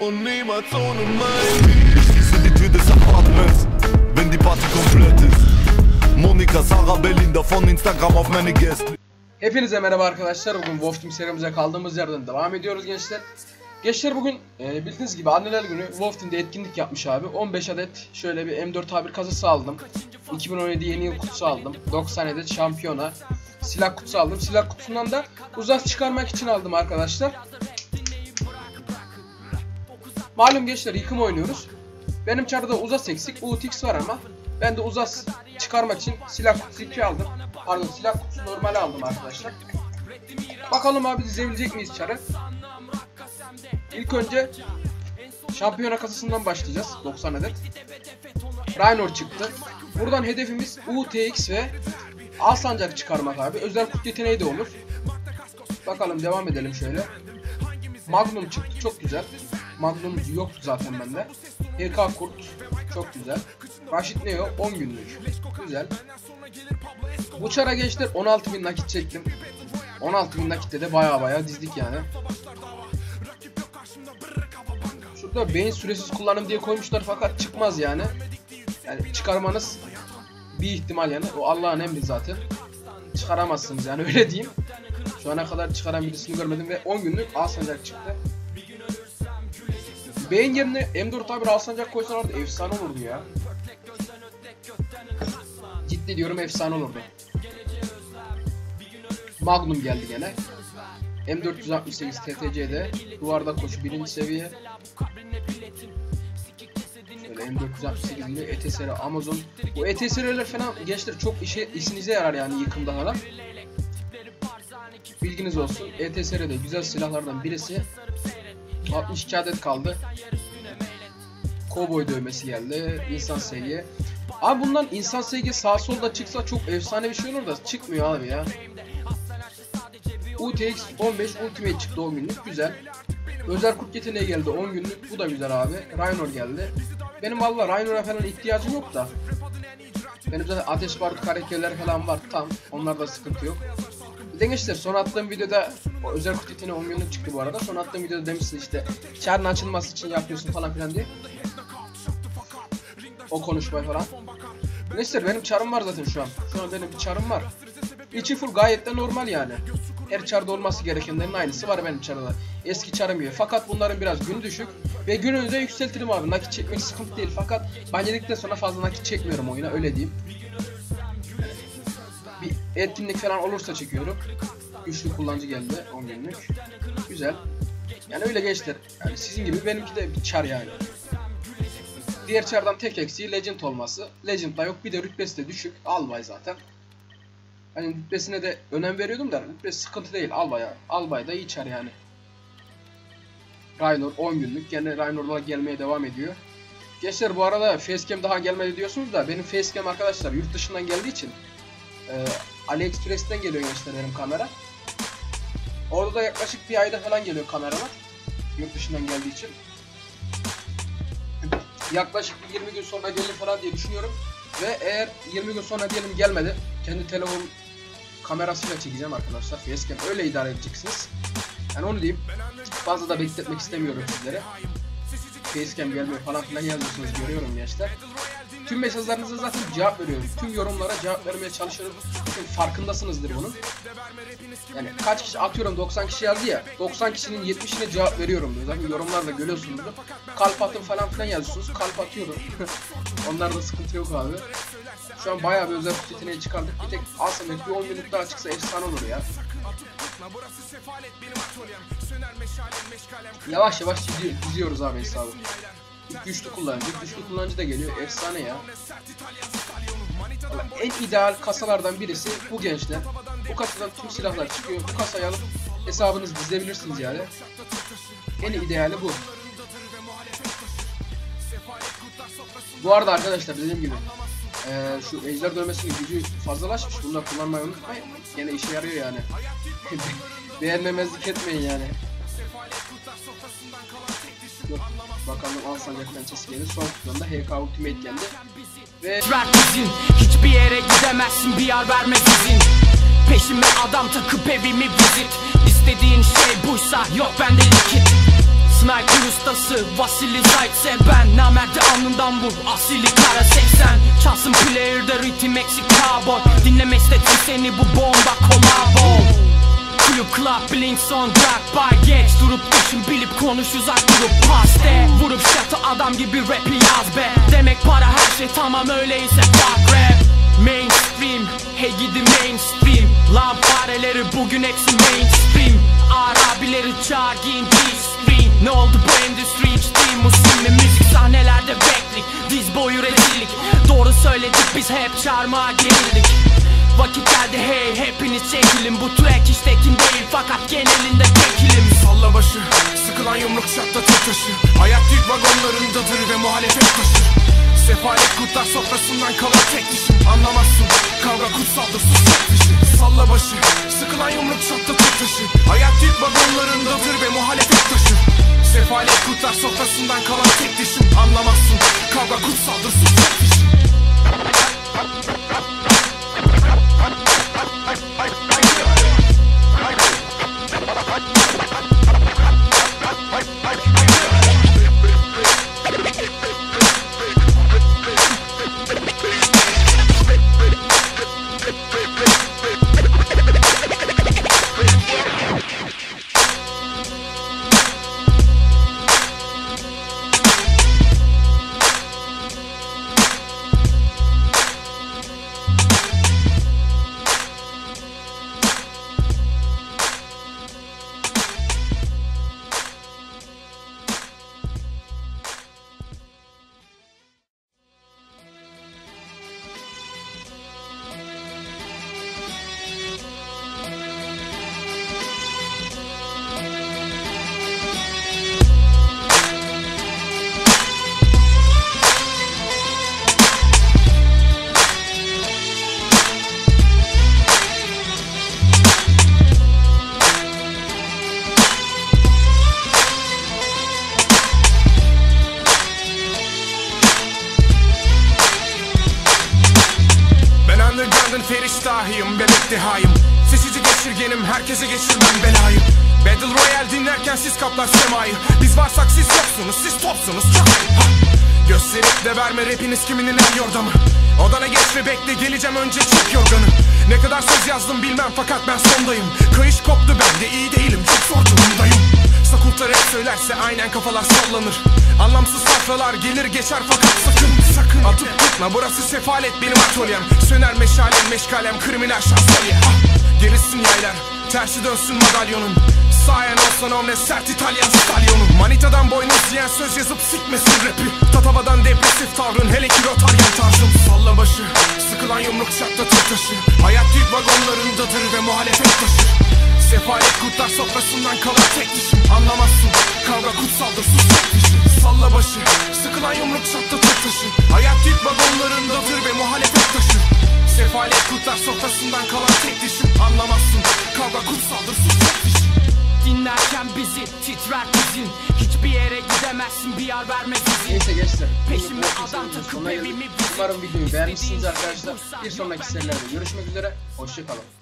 und niemals ohne mein Ich die Tür des Apartments, wenn die Party komplett ist. Monika, Sarah, Belinda von Instagram auf meine Gäste. Hepinize merhaba arkadaşlar. Bugün Wolf Team serimize kaldığımız yerden devam ediyoruz gençler. Gençler bugün e, bildiğiniz gibi anneler günü Wolf Team'de etkinlik yapmış abi. 15 adet şöyle bir M4A1 kasası aldım. 2017 yeni yıl kutusu aldım. 90 adet şampiyona. Silah kutusu aldım. Silah kutusundan da uzak çıkarmak için aldım arkadaşlar. Malum gençler yıkım oynuyoruz. Benim çarda uzas eksik. UTX var ama ben de uzas çıkarmak için silah kutusu 2 aldım. Pardon silah kutusu normal aldım arkadaşlar. Bakalım abi dizebilecek miyiz çarı? İlk önce şampiyona kasasından başlayacağız. 90 adet. Raynor çıktı. Buradan hedefimiz UTX ve A sancak çıkarmak abi. Özel kut yeteneği de olur. Bakalım devam edelim şöyle. Magnum çıktı çok güzel. Magnum yoktu zaten bende. HK Kurt çok güzel. Raşit Neo 10 günlük. Güzel. Bu çara gençler 16.000 nakit çektim. 16.000 nakitte de baya baya dizdik yani. Şurada beyin süresiz kullanım diye koymuşlar fakat çıkmaz yani. Yani çıkarmanız bir ihtimal yani. O Allah'ın emri zaten. Çıkaramazsınız yani öyle diyeyim. Şu ana kadar çıkaran birisini görmedim ve 10 günlük A sancak çıktı. Beyin yerine M4 abi alsancak koysalardı efsane olurdu ya. Ciddi diyorum efsane olurdu. Magnum geldi gene. M468 TTC'de duvarda koşu birinci seviye. Şöyle M468 ile ETSR Amazon. Bu ETSR'ler falan gençler çok işe işinize yarar yani yıkımda falan. Bilginiz olsun. ETSR'de güzel silahlardan birisi. 62 adet kaldı. Cowboy dövmesi geldi. İnsan sevgi. Abi bundan insan sevgi sağ solda çıksa çok efsane bir şey olur da çıkmıyor abi ya. UTX 15 Ultimate çıktı 10 günlük güzel. Özel kurt yeteneği geldi 10 günlük bu da güzel abi. Rhinor geldi. Benim valla Rhinor'a falan ihtiyacım yok da. Benim zaten ateş barut karakterler falan var tam. Onlarda sıkıntı yok. De gençler son attığım videoda o özel kurt yeteneği 10 günlük çıktı bu arada. Son attığım videoda demişsin işte çarın açılması için yapıyorsun falan filan diye. O konuşmayı falan. Gençler benim çarım var zaten şu an. Şu an benim bir çarım var. İçi full gayet de normal yani. Her çarda olması gerekenlerin aynısı var benim çarda. Eski çarım gibi. Fakat bunların biraz günü düşük. Ve gününüzde yükseltirim abi. Nakit çekmek sıkıntı değil. Fakat ben yedikten sonra fazla nakit çekmiyorum oyuna öyle diyeyim. Etkinlik falan olursa çekiyorum. Güçlü kullanıcı geldi 10 günlük. Güzel. Yani öyle gençler. Yani sizin gibi benimki de bir çar yani. Diğer çardan tek eksiği Legend olması. Legend'da yok. Bir de rütbesi de düşük. Albay zaten. Hani rütbesine de önem veriyordum da rütbesi sıkıntı değil. Albay, Albay da iyi çar yani. Raynor 10 günlük. Gene Raynor'lar gelmeye devam ediyor. Gençler bu arada facecam daha gelmedi diyorsunuz da benim facecam arkadaşlar yurt dışından geldiği için e, AliExpress'ten geliyor gençler benim kamera. Orada da yaklaşık bir ayda falan geliyor kameralar. Yurt dışından geldiği için. Yaklaşık bir 20 gün sonra gelir falan diye düşünüyorum. Ve eğer 20 gün sonra diyelim gelmedi. Kendi telefon kamerasıyla çekeceğim arkadaşlar. Facecam öyle idare edeceksiniz. Yani onu diyeyim. Fazla da bekletmek istemiyorum sizlere. Facecam gelmiyor falan filan yazıyorsunuz görüyorum gençler. Tüm mesajlarınıza zaten cevap veriyorum. Tüm yorumlara cevap vermeye çalışıyorum. Çünkü farkındasınızdır bunun. Yani kaç kişi atıyorum 90 kişi yazdı ya. 90 kişinin 70'ine cevap veriyorum diyor. Zaten yorumlarda görüyorsunuz. Kalp atın falan filan yazıyorsunuz. Kalp atıyorum. Onlarda sıkıntı yok abi. Şu an bayağı bir özel yeteneği çıkardık. Bir tek Asamet bir 10 minut daha çıksa efsane olur ya. Yavaş yavaş çiziyor, çiziyoruz abi hesabı. Güçlü kullanıcı, güçlü kullanıcı da geliyor. Efsane ya. Vallahi en ideal kasalardan birisi bu gençler. Bu kasadan tüm silahlar çıkıyor. Bu kasayı alıp hesabınızı dizebilirsiniz yani. En ideali bu. Bu arada arkadaşlar dediğim gibi ee, şu ejder dövmesinin gücü fazlalaşmış. Da kullanmayı unutmayın. Gene işe yarıyor yani. Beğenmemezlik etmeyin yani. Yok. Bakalım Alsancak pençesi gelir. Son kutudan da HK Ultimate geldi. Ve Hiçbir yere gidemezsin. Bir yer vermez izin. Peşime adam takıp evimi vizit. İstediğin şey buysa yok bende likit. Sniper usta ustası Vasili Zaitse ben Namerde alnından vur. Asili kara 80 Çalsın player'da ritim eksik. Cowboy. Dinleme istedim seni bu Kulüp club blink son drag by. Geç Durup düşün bilip konuş uzak durup paste Vurup şatı adam gibi rapi yaz be. Demek para her şey tamam öyleyse fuck rap. Mainstream hey gidi mainstream. Lan fareleri bugün hepsi mainstream. Arabileri çağır giyin G-string Ne oldu bu endüstri hiç değil musim mi? Müzik sahnelerde beklik. Diz boyu rezillik. Doğru söyledik biz hep çarmıha gerildik. Vakit geldi hey hepiniz çekilin. Bu track hiç tekin değil Sefalet kurtlar sofrasından kalan tek dişim Anlamazsın, kavga kutsaldır sus tek dişi Ben underground'ın feriştahıyım Bebek dehayım. Seçici geçirgenim herkese geçirmem belayı. Battle Royale dinlerken siz kaplar semayı. Biz varsak siz yoksunuz siz topsunuz çok ha. Gösterip de verme rapiniz kiminin el yordamı? Odana geç ve bekle geleceğim önce çek yorganı. Ne kadar söz yazdım bilmem fakat ben sondayım. Kayış koptu ben de iyi değilim çok zor durumdayım. Sakultlar hep söylerse aynen kafalar sallanır. Anlamsız safralar gelir geçer fakat sakın Atıp tutma burası sefalet benim atölyem. Söner meşalem meşgalem kriminal şansölye ah, Gerisin yaylar tersi dönsün madalyonun Sayen olsan omne sert İtalyan stalyonu Manitadan boynuz yiyen söz yazıp sikmesin rapi. Tatavadan depresif tavrın hele ki rotaryen tarzım. Salla başı sıkılan yumruk şartta tır taşı. Hayat yük vagonlarındadır ve muhalefet taşır Sefalet kurtlar sofrasından kalan tek dişim Anlamazsın kavga kutsaldır sus tek dişi Salla başı sıkılan yumruk şartta tır taşı. Hayat yük vagonlarındadır ve muhalefet taşır Sefalet kurtlar sofrasından kalan tek dişim Anlamazsın kavga kutsaldır sus tek dişi Dinlerken bizi titrer dizin Hiçbir yere gidemezsin bir yer vermez izin Neyse gençler. Peşime adam takıp evimi Umarım videoyu beğenmişsiniz arkadaşlar. Bir sonraki serilerde görüşmek üzere. Hoşçakalın.